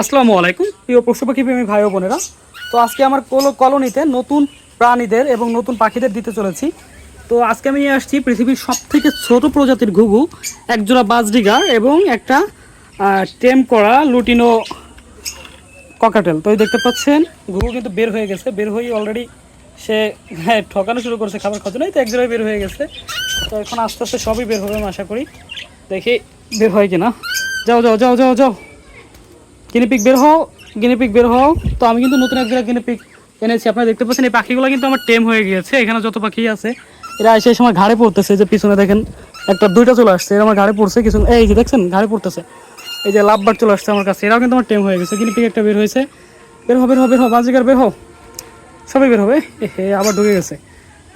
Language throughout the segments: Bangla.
আসসালামু আলাইকুম। প্রিয় পশু পাখি প্রেমী ভাই বোনেরা, তো আজকে আমার কলো, কলোনিতে নতুন প্রাণীদের এবং নতুন পাখিদের দিতে চলেছি। তো আজকে আমি নিয়ে আসছি পৃথিবীর সব থেকে ছোট প্রজাতির ঘুঘু, একজোড়া বাজডিগার এবং একটা টেম করা লুটিনো ককাটেল। তো এই দেখতে পাচ্ছেন, ঘুঘু কিন্তু বের হয়ে গেছে। বের হয়ে অলরেডি সে হ্যাঁ ঠকানো শুরু করছে, খাবার খাওয়ার জন্য তো এক জায়গায় বের হয়ে গেছে। তো এখন আস্তে আস্তে সবই বের হবে আমি আশা করি। দেখি, বের হয় কিনা। যাও যাও যাও যাও যাও। গিনিপিক বের হও গিনিপিক বের হও। তো আমি কিন্তু নতুন একজোড়া গিনিপিক এনেছি, আপনারা দেখতে পাচ্ছেন, এই পাখিগুলো কিন্তু আমার টেম হয়ে গিয়েছে, এখানে যত পাখি আছে, এরা এসে এই সময় ঘাড়ে পড়তেছে যে পিছনে দেখেন, একটা, দুইটা চলে আসছে, এরা আমার ঘাড়ে পড়ছে, কিছু, এই যে দেখছেন, ঘাড়ে পড়তেছে। এই যে লাভবার চলে আসছে আমার কাছে, এরাও কিন্তু আমার টেম হয়ে গেছে গিনিপিক একটা বের হয়েছে। বের হবে বের হবে বের হও বাজিকার বের হও। সবাই বের হবে, এ হে, আবার ঢুকে গেছে।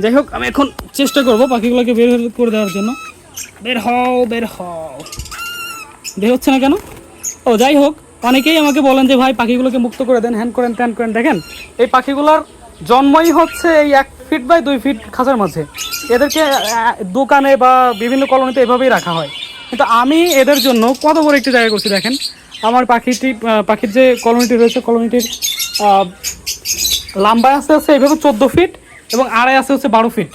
যাই হোক, আমি এখন চেষ্টা করব পাখিগুলোকে বের করে দেওয়ার জন্য। বের হও বের হও। বের হচ্ছে না কেন? ও, যাই হোক অনেকেই আমাকে বলেন যে, ভাই, পাখিগুলোকে মুক্ত করে দেন, হ্যান করেন, ত্যান করেন। দেখেন, এই পাখিগুলোর জন্মই হচ্ছে এই এক ফিট বাই দুই ফিট খাঁচার মাঝে। এদেরকে দোকানে বা বিভিন্ন কলোনিতে এভাবেই রাখা হয়। কিন্তু আমি এদের জন্য কত বড় একটি জায়গা করছি দেখেন। আমার পাখিটি পাখির যে কলোনিটি রয়েছে, কলোনিটির লম্বায় আছে এইভাবে চোদ্দ ফিট এবং আড়াই আছে হচ্ছে বারো ফিট।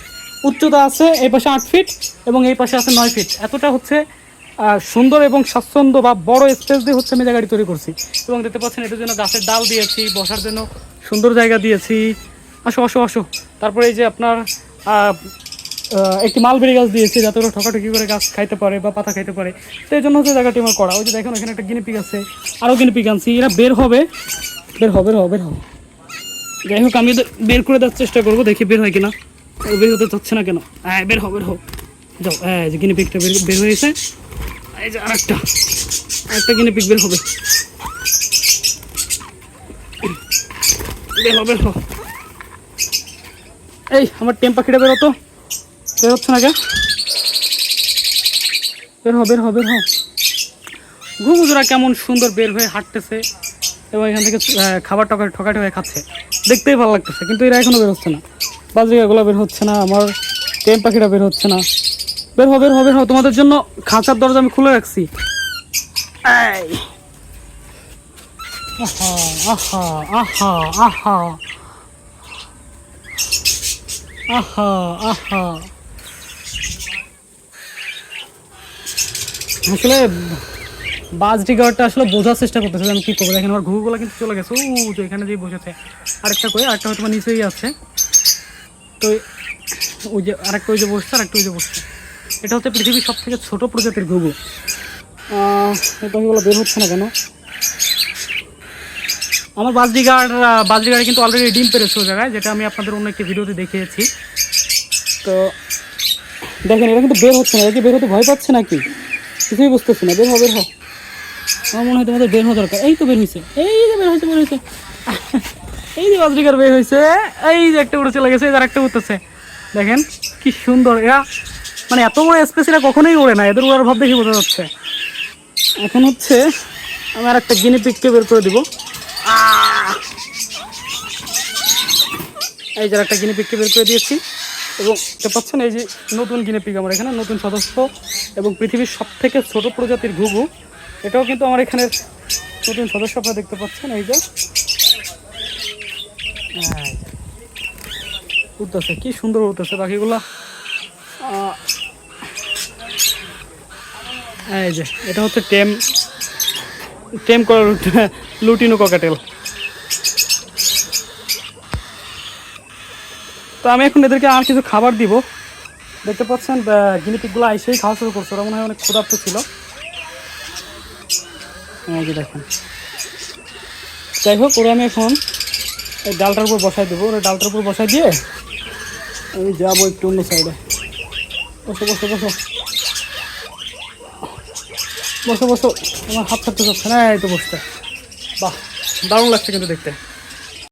উচ্চতা আছে এই পাশে আট ফিট এবং এই পাশে আছে নয় ফিট। এতটা হচ্ছে সুন্দর এবং স্বাচ্ছন্দ্য বা বড় স্পেস দিয়ে হচ্ছে আমি জায়গাটি তৈরি করছি। এবং দেখতে পাচ্ছেন এটার জন্য গাছের ডাল দিয়েছি, বসার জন্য সুন্দর জায়গা দিয়েছি। আসো আসো আসো। তারপরে এই যে আপনার একটি মালবেরি গাছ দিয়েছি, যাতে ওরা ঠকাঠকি করে গাছ খাইতে পারে বা পাতা খাইতে পারে। তো এই জন্য হচ্ছে জায়গাটি আমার করা। ওই যে দেখুন এখানে একটা গিনিপিক আছে আরও গিনিপিক আনছি। এরা বের হবে। বের হবে হবে হবে। যাই হোক, আমি বের করে দেওয়ার চেষ্টা করব, দেখি বের হয় কিনা। বের হতে চাচ্ছে না কেন? হ্যাঁ বের হবে বের হও। যাও হ্যাঁ গিনি পিকটা বের বের হয়েছে এই যে আরেকটা আরেকটা গিনি পিক বের হবে। বের এই, আমার টেম পাখিটা বের হতো বের হচ্ছে না কে? বের হও বের হও বের হও ঘুমুজোরা কেমন সুন্দর বের হয়ে হাঁটতেছে এবং এখান থেকে খাবার টকা ঠকাটি হয়ে খাচ্ছে। দেখতেই ভালো লাগতেছে, কিন্তু এরা এখনও বের হচ্ছে না। বাজরিকাগুলো বের হচ্ছে না, আমার টেম পাখিটা বের হচ্ছে না। বের হবে বের হও তোমাদের জন্য খাঁচার দরজা আমি খুলে রাখছি। আহা আহা আহা আহা আহা আহা। আসলে বাস টিকারটা আসলে বোঝার চেষ্টা করতেছে যে আমি কী করব। দেখেন আমার ঘুঘুগুলো কিন্তু চলে গেছে। ও তো এখানে যেই বসেছে। আরেকটা কই? আরেকটা হয়তো নিচেই আছে। তো ওই যে আরেকটা ওই যে বসছে আরেকটা ওই যে বসছে। এটা হচ্ছে পৃথিবীর সব থেকে ছোটো প্রজাতির ঘুঘু। এই পাখিগুলো বের হচ্ছে না কেন? আমার বাজরিগার বাজরিগারে কিন্তু অলরেডি ডিম পেরেছে ওই জায়গায়, যেটা আমি আপনাদের অন্য একটি ভিডিওতে দেখিয়েছি। তো দেখেন এটা কিন্তু বের হচ্ছে না। কি বের হতে ভয় পাচ্ছে নাকি? কিছুই বুঝতেছি না। বের হও বের আমার মনে হয় তোমাদের বের হওয়া দরকার। এই তো বের হয়েছে এই যে বের হয়েছে বের হয়েছে এই যে বাজরিকার বের হয়েছে এই যে একটা উড়ে চলে গেছে যে আরেকটা উঠতেছে দেখেন কি সুন্দর। এরা মানে এত বড় স্পেস এরা কখনোই ওড়ে না, এদের ওড়ার ভাব দেখে বোঝা যাচ্ছে। এখন হচ্ছে আমি আর একটা গিনি পিককে বের করে দিব। এই যে একটা গিনি পিককে বের করে দিয়েছি। এবং দেখতে পাচ্ছেন এই যে নতুন গিনি পিক আমার এখানে, নতুন সদস্য এবং পৃথিবীর সব থেকে ছোট প্রজাতির ঘুঘু। এটাও কিন্তু আমার এখানে নতুন সদস্য, আপনারা দেখতে পাচ্ছেন এই যে। উঠতেছে, কি সুন্দর উঠতেছে পাখিগুলা। এই যে, এটা হচ্ছে টেম টেম করা লুটিনো ককাটেল তো আমি এখন এদেরকে আর কিছু খাবার দিব। দেখতে পাচ্ছেন গিনিপিকগুলো আইসেই খাওয়া শুরু করছে, ওরা মনে হয় অনেক ক্ষুধার্ত ছিল। যে দেখেন। যাই হোক, ওরা আমি এখন এই ডালটার উপর বসাই দেবো। ওরা ডালটার উপর বসাই দিয়ে আমি যাব একটু অন্য সাইডে বসো বসো বসো। বসো বসো। আমার হাত থাকতে চাচ্ছে না এই তো বসতে বাহ, দারুণ লাগছে কিন্তু দেখতে।